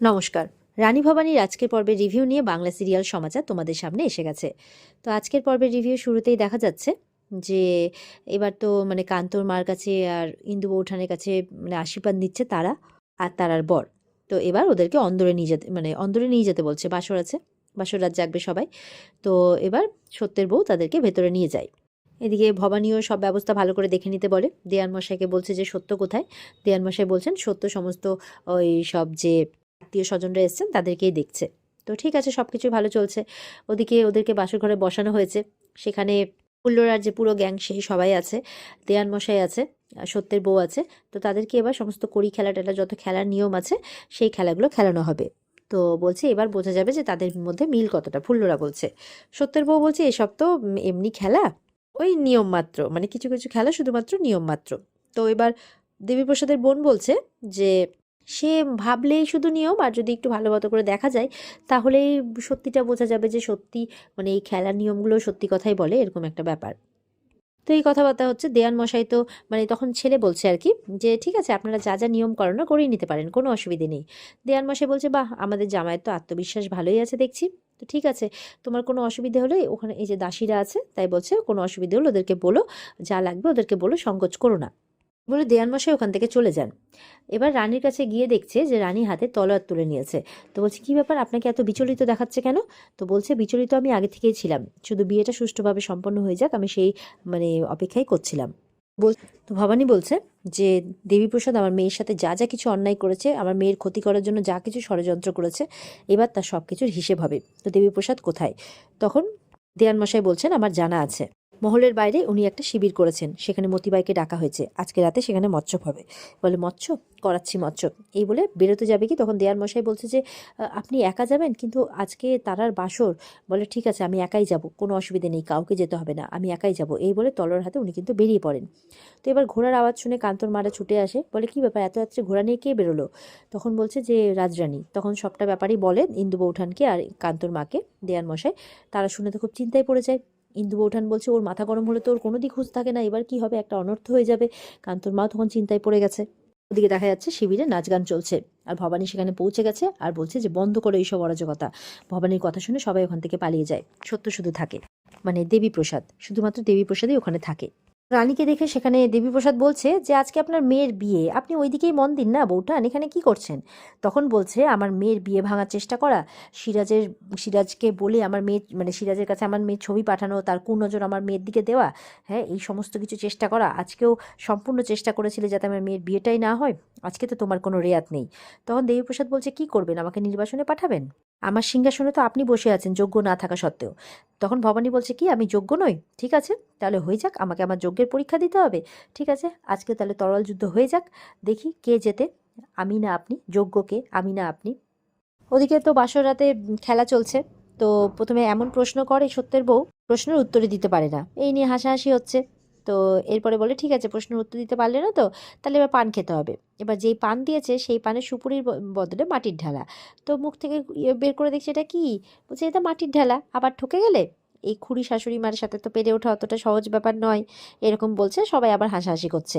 নমস্কার। রানী ভবানীর আজকের পর্বের রিভিউ নিয়ে বাংলা সিরিয়াল সমাচার তোমাদের সামনে এসে গেছে। তো আজকের পর্বের রিভিউ শুরুতেই দেখা যাচ্ছে যে এবার তো মানে কান্তর মার কাছে আর ইন্দু বৌঠানের কাছে মানে আশীর্বাদ নিচ্ছে তারা আর তারার বর। তো এবার ওদেরকে অন্দরে নিয়ে যেতে মানে অন্দরে নিয়ে যেতে বলছে, বাসর আছে, বাসর রাত জাগবে সবাই। তো এবার সত্যের বউ তাদেরকে ভেতরে নিয়ে যায়। এদিকে ভবানীও সব ব্যবস্থা ভালো করে দেখে নিতে বলে। দেয়ান মশাইকে বলছে যে, সত্য কোথায়? দেয়ান মশাই বলছেন, সত্য সমস্ত ওই সব যে আত্মীয় স্বজনরা এসছেন, তাদেরকেই দেখছে। তো ঠিক আছে সব কিছুই ভালো চলছে। ওদিকে ওদেরকে বাসর ঘরে বসানো হয়েছে। সেখানে ফুল্লরার যে পুরো গ্যাং সেই সবাই আছে, দেয়ান মশাই আছে সত্যের বউ আছে। তো তাদেরকে এবার সমস্ত কড়ি খেলা টেলা যত খেলার নিয়ম আছে, সেই খেলাগুলো খেলানো হবে। তো বলছে এবার বোঝা যাবে যে তাদের মধ্যে মিল কতটা, ফুল্লরা বলছে। সত্যের বউ বলছে, এসব তো এমনি খেলা? ওই নিয়ম মাত্র মানে কিছু কিছু খেলা শুধুমাত্র নিয়ম মাত্র। তো এবার দেবীপ্রসাদের বোন বলছে যে সে ভাবলেই শুধু নিয়ম, আর যদি একটু ভালো মতো করে দেখা যায়, তাহলেই সত্যিটা বোঝা যাবে যে সত্যি মানে এই খেলার নিয়মগুলো সত্যি কথাই বলে, এরকম একটা ব্যাপার। তো এই কথাবার্তা হচ্ছে দেয়ান মশাই তো মানে তখন ছেলে বলছে আর কি, যে ঠিক আছে, আপনারা যা যা নিয়ম করানো করেই নিতে পারেন, কোনো অসুবিধে নেই। দেয়ান মশাই বলছে, বাহ, আমাদের জামাইয়ের তো আত্মবিশ্বাস ভালোই আছে দেখছি। তো ঠিক আছে, তোমার কোনো অসুবিধে হলে ওখানে এই যে দাসীরা আছে, তাই বলছে, কোনো অসুবিধে হলে ওদেরকে বলো, যা লাগবে ওদেরকে বলো, সংকোচ করো না। বলে দেয়ান মশাই ওখান থেকে চলে যান। এবার রানীর কাছে গিয়ে দেখছে যে রানী হাতে তলোয়ার তুলে নিয়েছে। তো বলছে, কি ব্যাপার? আপনাকে এত বিচলিত দেখাচ্ছে কেন? তো বলছে, বিচলিত আমি আগে থেকেই ছিলাম। শুধু বিয়েটা সুষ্ঠুভাবে সম্পন্ন হয়ে যাক, আমি সেই মানে অপেক্ষাই করছিলাম। বল, তো ভবানী বলছে যে, দেবীপ্রসাদ আমার মেয়ের সাথে যা যা কিছু অন্যায় করেছে, আমার মেয়ের ক্ষতি করার জন্য যা কিছু ষড়যন্ত্র করেছে, এবার তার সব কিছুর হিসেব হবে। তো দেবীপ্রসাদ কোথায়? তখন দেয়ান মশাই বলছেন, আমার জানা আছে। মহলের বাইরে উনি একটা শিবির করেছেন। সেখানে মতিবাইকে ডাকা হয়েছে। আজকে রাতে সেখানে মৎস্য হবে। বলে, মৎস্য? করাচ্ছি মৎস্য এই বলে বেরোতে যাবে কি? তখন দেয়ার মশাই বলছে যে আপনি একা যাবেন? কিন্তু আজকে তারার বাসর। বলে, ঠিক আছে, আমি একাই যাব। কোনো অসুবিধে নেই, কাউকে যেতে হবে না। আমি একাই যাব। এই বলে তলোয়ার হাতে উনি কিন্তু বেরিয়ে পড়েন। তো এবার ঘোড়ার আওয়াজ শুনে কান্তর মারা ছুটে আসে। বলে, কি ব্যাপার? এত রাত্রে ঘোড়া নিয়ে কে বেরোলো? তখন বলছে যে, রাজরানী। তখন সবটা ব্যাপারই বলে ইন্দু বৌঠানকে আর কান্তর মাকে দেয়ার মশাই। তারা শুনে তো খুব চিন্তায় পড়ে যায়। ইন্দু বৌঠান বলছে, ওর মাথা গরম হলে তো ওর কোনো দিক হুঁশ থাকে না। এবার কি হবে? একটা অনর্থ হয়ে যাবে। কান্তর মা তখন চিন্তায় পড়ে গেছে। ওদিকে দেখা যাচ্ছে শিবিরে নাচ গান চলছে। আর ভবানী সেখানে পৌঁছে গেছে আর বলছে যে, বন্ধ করো এইসব অরাজকতা। ভবানীর কথা শুনে সবাই ওখান থেকে পালিয়ে যায়। সত্য শুধু থাকে। মানে দেবী প্রসাদ শুধুমাত্র দেবী প্রসাদই ওখানে থাকে। রানীকে দেখে সেখানে দেবীপ্রসাদ বলছে যে, আজকে আপনার মেয়ের বিয়ে। আপনি ওইদিকেই মন দিন না, বউটান। এখানে কি করছেন? তখন বলছে, আমার মেয়ের বিয়ে ভাঙার চেষ্টা করা। সিরাজের, সিরাজকে বলে আমার মেয়ে মানে সিরাজের কাছে আমার মেয়ের ছবি পাঠানো, তার কুনজর আমার মেয়ের দিকে দেওয়া। হ্যাঁ এই সমস্ত কিছু চেষ্টা করা। আজকেও সম্পূর্ণ চেষ্টা করেছিলে যাতে আমার মেয়ের বিয়েটাই না হয়। আজকে তো তোমার কোনো রেয়াত নেই। তখন দেবীপ্রসাদ বলছে, কি করবেন? আমাকে নির্বাসনে পাঠাবেন? আমার সিংহাসনে তো আপনি বসে আছেন, যোগ্য না থাকা সত্ত্বেও। তখন ভবানী বলছে, কি, আমি যোগ্য নই? ঠিক আছে, তাহলে হয়ে যাক, আমাকে আমার যজ্ঞের পরীক্ষা দিতে হবে। ঠিক আছে, আজকে তাহলে তরল যুদ্ধ হয়ে যাক, দেখি কে যেতে আমি না আপনি যোগ্য কে আমি না আপনি। ওদিকে তো বাসর রাতে খেলা চলছে। তো প্রথমে এমন প্রশ্ন করে সত্যের বউ, প্রশ্নের উত্তরে দিতে পারে না। এই নিয়ে হাসাহাসি হচ্ছে। তো এরপরে বলে, ঠিক আছে, প্রশ্নের উত্তর দিতে পারলে না তো? তাহলে এবার পান খেতে হবে। এবার যেই পান দিয়েছে, সেই পানে সুপুরির বদলে মাটির ঢালা। তো মুখ থেকে বের করে দেখছে এটা কি? বলছে, এটা মাটির ঢালা। আবার ঠকে গেলে? এই খুড়ি শাশুড়ি মার সাথে তো পেরে ওঠা অতটা সহজ ব্যাপার নয়। এরকম বলছে, সবাই আবার হাসাহাসি করছে।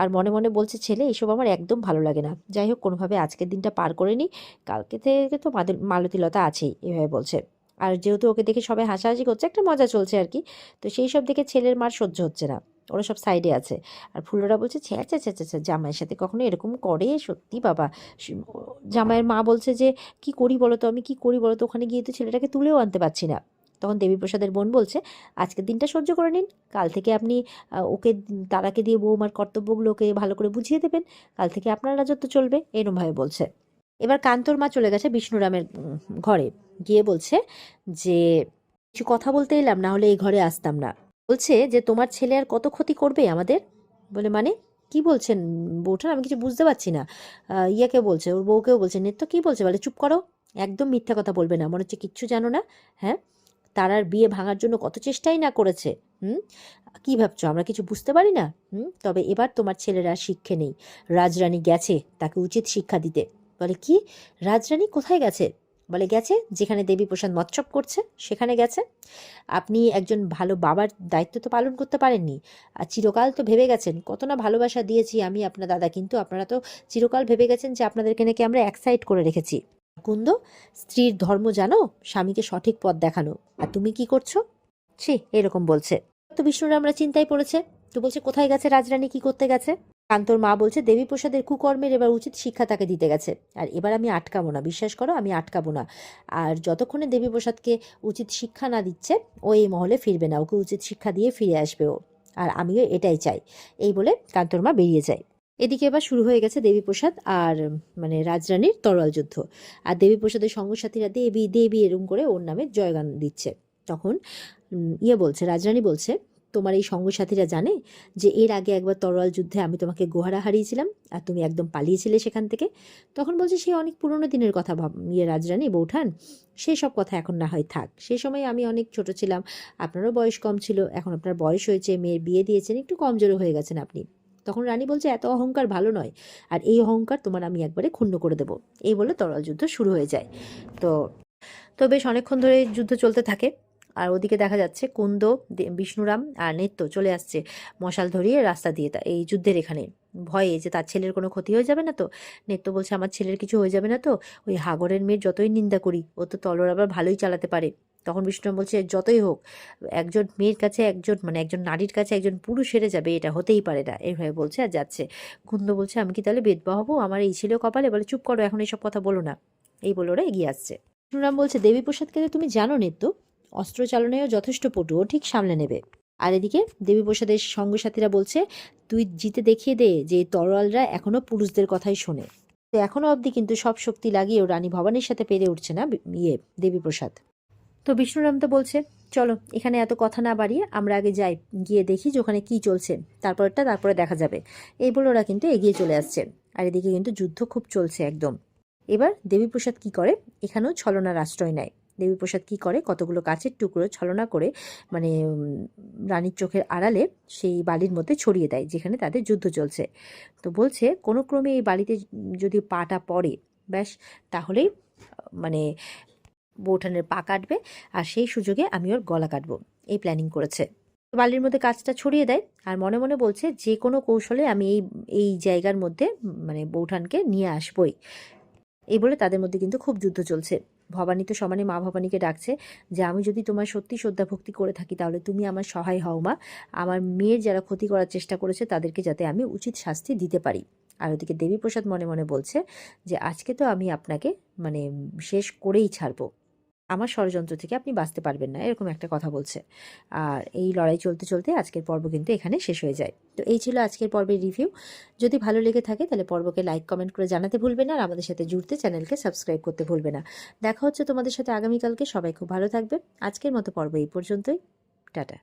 আর মনে মনে বলছে, ছেলে, এসব আমার একদম ভালো লাগে না। যাই হোক, কোনোভাবে আজকের দিনটা পার করে নিই কালকে থেকে তো মালতীলতা আছেই। এভাবে বলছে। আর যেহেতু ওকে দেখে সবাই হাসাহাসি করছে, একটা মজা চলছে আর কি। তো সেই সব দেখে ছেলের মার সহ্য হচ্ছে না। ওরা সব সাইডে আছে। আর ফুলরা বলছে ছ্যা ছ্যা ছ্যা ছ্যা জামাইয়ের সাথে কখনো এরকম করে? সত্যি বাবা। জামাইয়ের মা বলছে যে, কি করি বলো তো? আমি কি করি বলো তো? ওখানে গিয়ে তো ছেলেটাকে তুলেও আনতে পারছি না। তখন দেবীপ্রসাদের বোন বলছে, আজকের দিনটা সহ্য করে নিন। কাল থেকে আপনি ওকে, তারাকে দিয়ে বৌমার কর্তব্যগুলো ওকে ভালো করে বুঝিয়ে দেবেন। কাল থেকে আপনার রাজত্ব চলবে। এরমভাবে বলছে। এবার কান্তর মা চলে গেছে বিষ্ণুরামের ঘরে। গিয়ে বলছে যে, কিছু কথা বলতে এলাম, না হলে এই ঘরে আসতাম না। বলছে যে, তোমার ছেলে আর কত ক্ষতি করবে আমাদের? বলে মানে কি বলছেন বউঠান আমি কিছু বুঝতে পারছি না। ইয়াকে বলছে, ওর বউকেও বলছে নেত্য কি বলছে? বলে, চুপ করো, একদম মিথ্যা কথা বলবে না। মনে হচ্ছে কিচ্ছু জানো না হ্যাঁ? তারার বিয়ে ভাঙার জন্য কত চেষ্টাই না করেছে, হুম? কি ভাবছ, আমরা কিছু বুঝতে পারি না? হুম? তবে এবার তোমার ছেলেরা শিক্ষে নেই। রাজরানী গেছে তাকে উচিত শিক্ষা দিতে। বলে, কি? রাজরানী কোথায় গেছে? বলে, গেছে যেখানে দেবী প্রসাদ মৎসব করছে, সেখানে গেছে। আপনি একজন ভালো বাবার দায়িত্ব তো পালন করতে পারেননি। আর চিরকাল তো ভেবে গেছেন, কত না ভালোবাসা দিয়েছি আমি আপনার দাদা, কিন্তু আপনারা তো চিরকাল ভেবে গেছেন যে আপনাদেরকে নাকি আমরা এক সাইড করে রেখেছি। কুন্দ স্ত্রীর ধর্ম জানো, স্বামীকে সঠিক পথ দেখানো। আর তুমি কি করছ? ছি, এরকম বলছে। তো বিষ্ণুরা আমরা চিন্তায় পড়েছে। তো বলছে, কোথায় গেছে রাজরানী? কি করতে গেছে? কান্তর মা বলছে দেবী প্রসাদের কুকর্মের এবার উচিত শিক্ষা তাকে দিতে গেছে। আর এবার আমি আটকাবো না, বিশ্বাস করো, আমি আটকাবো না। আর যতক্ষণে দেবী প্রসাদকে উচিত শিক্ষা না দিচ্ছে, ও এই মহলে ফিরবে না, ওকে উচিত শিক্ষা দিয়ে ফিরে আসবে ও। আর আমিও এটাই চাই। এই বলে কান্তর মা বেরিয়ে যায়। এদিকে এবার শুরু হয়ে গেছে দেবীপ্রসাদ আর মানে রাজরানীর তরোয়াল যুদ্ধ। আর দেবীপ্রসাদের সঙ্গসাথীরা দেবী দেবী এরম করে ওর নামে জয়গান দিচ্ছে। তখন ইয়ে বলছে, রাজরানী বলছে তোমার এই সঙ্গসাথীরা জানে যে এর আগে একবার তরোয়াল যুদ্ধে আমি তোমাকে গোহারা হারিয়েছিলাম আর তুমি একদম পালিয়েছিলে সেখান থেকে। তখন বলছে, সে অনেক পুরনো দিনের কথা ভাব ইয়ে রাজরানী, বৌঠান সেই সব কথা এখন না হয় থাক। সে সময় আমি অনেক ছোট ছিলাম, আপনারও বয়স কম ছিল, এখন আপনার বয়স হয়েছে, মেয়ের বিয়ে দিয়েছেন, একটু কমজোরও হয়ে গেছেন আপনি। তখন রানী বলছে, এত অহংকার ভালো নয়, আর এই অহংকার তোমার আমি একবারে ক্ষুণ্ণ করে দেবো। এই বলে তরল যুদ্ধ শুরু হয়ে যায়। তো তো বেশ অনেকক্ষণ ধরে যুদ্ধ চলতে থাকে। আর ওদিকে দেখা যাচ্ছে কুন্দ বিষ্ণুরাম আর নিত্য চলে আসছে মশাল ধরিয়ে রাস্তা দিয়ে এই যুদ্ধের এখানে। ভয়ে যে তার ছেলের কোনো ক্ষতি হয়ে যাবে না তো? নিত্য বলছে, আমার ছেলের কিছু হয়ে যাবে না তো? ওই হাগরের মেয়ের যতই নিন্দা করি, ও তো তলর আবার ভালোই চালাতে পারে। তখন বিষ্ণুরাম বলছে, যতই হোক, একজন মেয়ের কাছে একজন মানে একজন নারীর কাছে একজন পুরুষ হেরে যাবে, এটা হতেই পারে না। এইভাবে বলছে আর যাচ্ছে। কুন্দ বলছে, আমি কি তাহলে বেদবা হব? আমার এই ছিল কপালে, বলে চুপ করো, এখন এইসব কথা বলো না। এই বলে ওরা এগিয়ে আসছে। বিষ্ণুরাম বলছে, দেবীপ্রসাদকে তো তুমি জানো নিত্য অস্ত্র চালনায়ও যথেষ্ট পটু ও ঠিক সামলে নেবে। আর এদিকে দেবীপ্রসাদের সঙ্গসাথীরা বলছে, তুই জিতে দেখিয়ে দে যে তরোয়ালরা এখনও পুরুষদের কথাই শোনে। তো এখনও অবধি কিন্তু সব শক্তি লাগিয়েও রানী ভবানীর সাথে পেরে উঠছে না ইয়ে দেবীপ্রসাদ তো বিষ্ণুরাম তো বলছে, চলো, এখানে এত কথা না বাড়িয়ে আমরা আগে যাই, গিয়ে দেখি যে ওখানে কী চলছে। তারপরটা তারপরে দেখা যাবে। এই বলে ওরা কিন্তু এগিয়ে চলে আসছে। আর এদিকে কিন্তু যুদ্ধ খুব চলছে একদম। এবার দেবীপ্রসাদ কি করে? এখানেও ছলনার আশ্রয় নেয়। দেবীপ্রসাদ কি করে? কতগুলো কাচের টুকরো ছলনা করে মানে রানীর চোখের আড়ালে সেই বালির মধ্যে ছড়িয়ে দেয়, যেখানে তাদের যুদ্ধ চলছে। তো বলছে, কোনো ক্রমে এই বালিতে যদি পাটা পড়ে, ব্যাস, তাহলেই মানে বৌঠানের পা কাটবে আর সেই সুযোগে আমি ওর গলা কাটবো। এই প্ল্যানিং করেছে। বালির মধ্যে কাজটা ছড়িয়ে দেয় আর মনে মনে বলছে, যে কোনো কৌশলে আমি এই এই জায়গার মধ্যে মানে বৌঠানকে নিয়ে আসবই। এই বলে তাদের মধ্যে কিন্তু খুব যুদ্ধ চলছে। ভবানী তো সমানে মা ভবানীকে ডাকছে যে, আমি যদি তোমার সত্যি শ্রদ্ধা ভক্তি করে থাকি, তাহলে তুমি আমার সহায় হও মা। আমার মেয়ের যারা ক্ষতি করার চেষ্টা করেছে, তাদেরকে যাতে আমি উচিত শাস্তি দিতে পারি। আর ওদিকে দেবীপ্রসাদ মনে মনে বলছে যে, আজকে তো আমি আপনাকে মানে শেষ করেই ছাড়বো। আমার ষড়যন্ত্র থেকে আপনি বাঁচতে পারবেন না, এরকম একটা কথা বলছে। আর এই লড়াই চলতে চলতে আজকের পর্ব কিন্তু এখানে শেষ হয়ে যায়। তো এই ছিল আজকের পর্বের রিভিউ যদি ভালো লেগে থাকে তাহলে পর্বকে লাইক কমেন্ট করে জানাতে ভুলবে না, আর আমাদের সাথে জুড়তে চ্যানেলকে সাবস্ক্রাইব করতে ভুলবে না। দেখা হচ্ছে তোমাদের সাথে আগামীকালকে। সবাই খুব ভালো থাকবে। আজকের মতো পর্ব এই পর্যন্তই। টাটা।